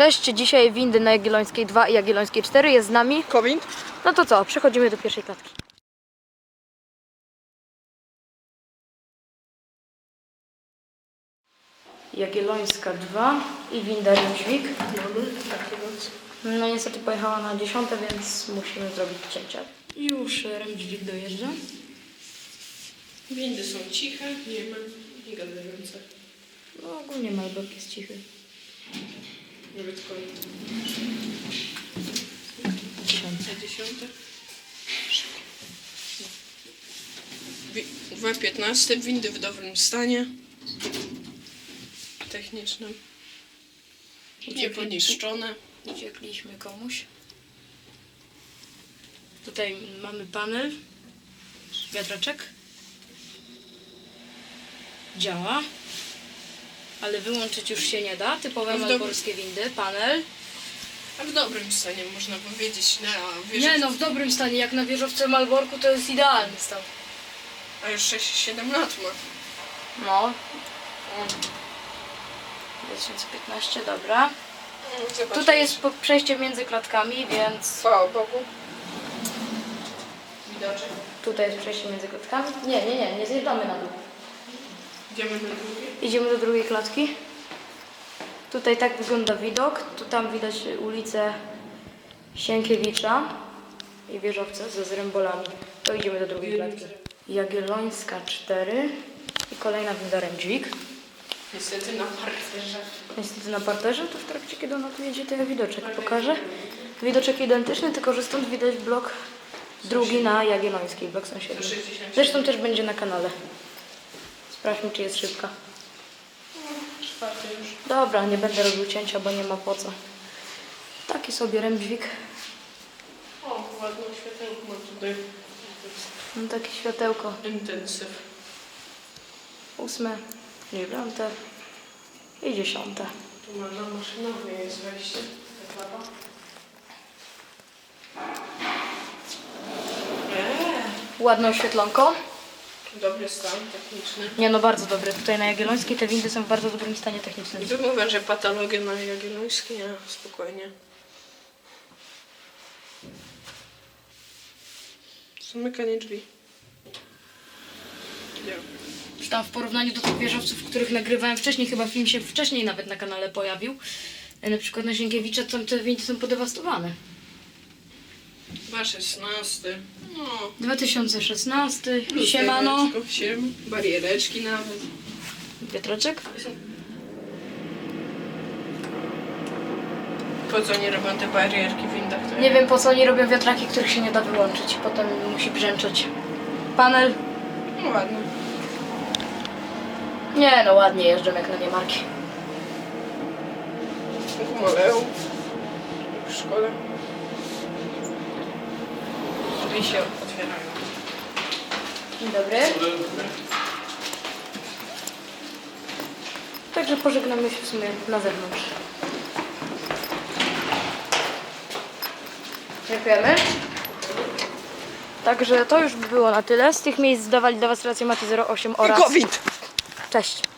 Cześć, dzisiaj windy na Jagiellońskiej 2 i Jagiellońskiej 4 jest z nami. Kowin? No to co, przechodzimy do pierwszej klatki. Jagiellońska 2 i winda Rymdźwik. No niestety pojechała na 10, więc musimy zrobić cięcia. Już Rymdźwik dojeżdża. Windy są ciche, nie ma i gadające. No ogólnie Malbork jest cichy. Nawet kolej. Dziesiąte. Dziesiąte. Wi- 2.15. Windy w dobrym stanie. Technicznym. Nie poniszczone. Uciekliśmy komuś. Tutaj mamy panel, wiatraczek. Działa, ale wyłączyć już się nie da. Typowe No w malborskie windy, panel. A w dobrym stanie można powiedzieć. Na wieży... Nie no, w dobrym stanie. Jak na wieżowce Malborku to jest idealny stan. A już 6-7 lat ma. No. 2015, dobra. Zobacz. Tutaj jest przejście między klatkami, więc Chwała Bogu. Widoczek. tutaj jest przejście między klatkami. Nie, nie, nie, nie zjeżdżamy na dół. Idziemy na drugie. Idziemy do drugiej klatki. Tutaj tak wygląda widok. Tu tam widać ulicę Sienkiewicza i wieżowce ze zrębolami. To idziemy do drugiej klatki. Jagiellońska 4 i kolejna winda Rędźwik. Niestety na parterze. Niestety na parterze, to w trakcie kiedy ona tu jedzie, to ja widoczek pokażę. Widoczek identyczny, tylko że stąd widać blok drugi na Jagiellońskiej, blok sąsiedni. 60. Zresztą też będzie na kanale. Sprawdźmy, czy jest szybka. Czwarty już. Dobra, nie będę robił cięcia, bo nie ma po co. Taki sobie rędźwik. O, ładną światełko mam tutaj. No takie światełko. Intensyw. Ósme, dziewiąte i dziesiąte. Tu ma na maszynowej jest wejście. Ta klapa. Eee, Ładne oświetlonko. Dobry stan techniczny. Nie no, bardzo dobre. Tutaj na Jagiellońskiej te windy są w bardzo dobrym stanie technicznym. I tu mówię, że patologia na Jagiellońskiej, nie, spokojnie. Zamykanie drzwi. Nie. Tam w porównaniu do tych wieżowców, których nagrywałem wcześniej, chyba film się wcześniej nawet na kanale pojawił. E, Na przykład na Sienkiewicza tam te windy są podewastowane. 2,16. No. 2016, siemano. lustereczko, Siem, bariereczki nawet. Wiatraczek? Po co nie robią te barierki w windach? To Nie wiem po co oni robią wiatraki, których się nie da wyłączyć. Potem musi brzęczeć. Panel? No ładne. Nie no, ładnie jeżdżą jak na nie marki. Gumoleum. W szkole. Drzwi się otwierają. Dzień dobry. Także pożegnamy się w sumie na zewnątrz. Dziękujemy. Także to już by było na tyle. Z tych miejsc zdawali dla Was relację Maty 08 oraz... COVID! Cześć.